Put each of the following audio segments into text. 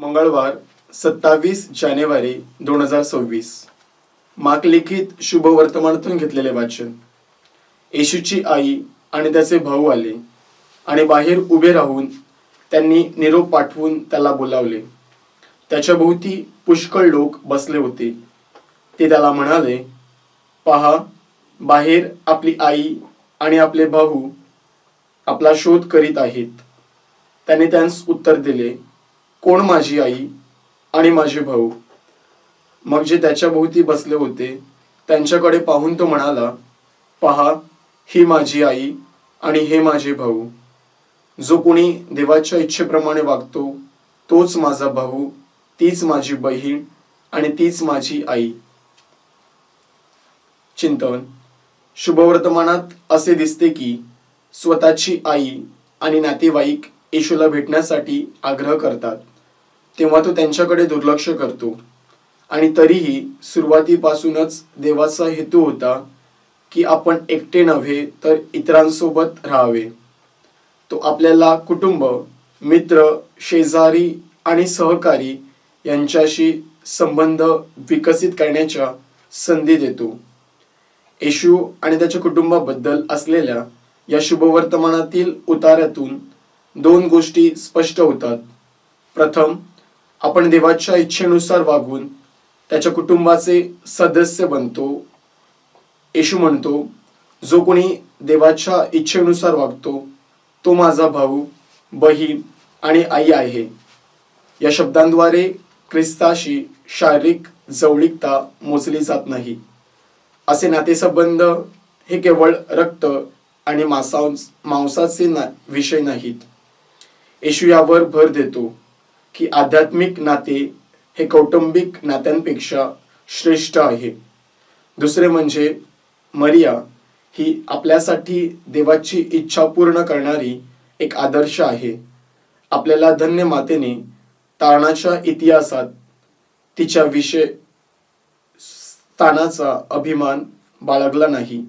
मंगळवार सत्तावीस जानेवारी दोन हजार सव्वीस. माकलिखित शुभ वर्तमानातून घेतलेले वाचन. येशूची आई आणि त्याचे भाऊ आले आणि बाहेर उभे राहून त्यांनी निरोप पाठवून त्याला बोलावले. त्याच्या भोवती पुष्कळ लोक बसले होते. ते त्याला म्हणाले पहा बाहेर आपली आई आणि आपले भाऊ आपला शोध करीत आहेत. त्याने त्यांस उत्तर दिले कोण माझी आई आणि माझे भाऊ? मग जे त्याच्या भोवती बसले होते त्यांच्याकडे पाहून तो म्हणाला पहा ही माझी आई आणि हे माझे भाऊ. जो कोणी देवाच्या इच्छेप्रमाणे वागतो तोच माझा भाऊ तीच माझी बहीण आणि तीच माझी आई. चिंतन. शुभवर्तमानात असे दिसते की स्वतःची आई आणि नातेवाईक येशूला भेटण्यासाठी आग्रह करतात. तेव्हा तो त्यांच्याकडे दुर्लक्ष करतो. आणि तरीही सुरुवातीपासूनच देवाचा हेतू होता की आपण एकटे नव्हे तर इतरांसोबत राहावे. तो आपल्याला कुटुंब मित्र शेजारी आणि सहकारी यांच्याशी संबंध विकसित करण्याच्या संधी देतो. येशू आणि त्याच्या कुटुंबाबद्दल असलेल्या या शुभवर्तमानातील उतार्यातून दोन गोष्टी स्पष्ट होतात. प्रथम आपण देवाच्या इच्छेनुसार वागून त्याच्या कुटुंबाचे सदस्य बनतो. येशू म्हणतो जो कोणी देवाच्या इच्छेनुसार वागतो तो माझा भाऊ बहीण आणि आई आहे. या शब्दांद्वारे ख्रिस्ताशी शारीरिक जवळीकता मोजली जात नाही. असे नातेसंबंध हे केवळ रक्त आणि मांसांस मांसाचे ना विषय नाहीत. येशू यावर भर देतो. की आध्यात्मिक नाते हे कौटुंबिक नात्यांपेक्षा श्रेष्ठ आहे. दुसरे म्हणजे मरिया ही आपल्यासाठी देवाची इच्छा पूर्ण करणारी एक आदर्श आहे. आपल्याला धन्य मातेने तारणाच्या इतिहासात तिच्या विषय स्थानाचा अभिमान बाळगला नाही.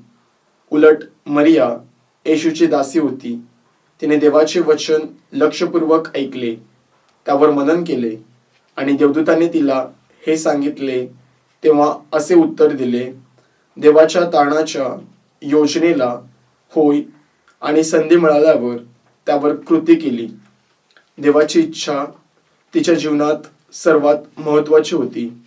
उलट मरिया येशूची दासी होती. तिने देवाचे वचन लक्षपूर्वक ऐकले. त्यावर मनन केले आणि देवदूताने तिला हे सांगितले तेव्हा असे उत्तर दिले देवाच्या ताणाच्या योजनेला होय आणि संधी मिळाल्यावर त्यावर कृती केली. देवाची इच्छा तिच्या जीवनात सर्वात महत्वाची होती.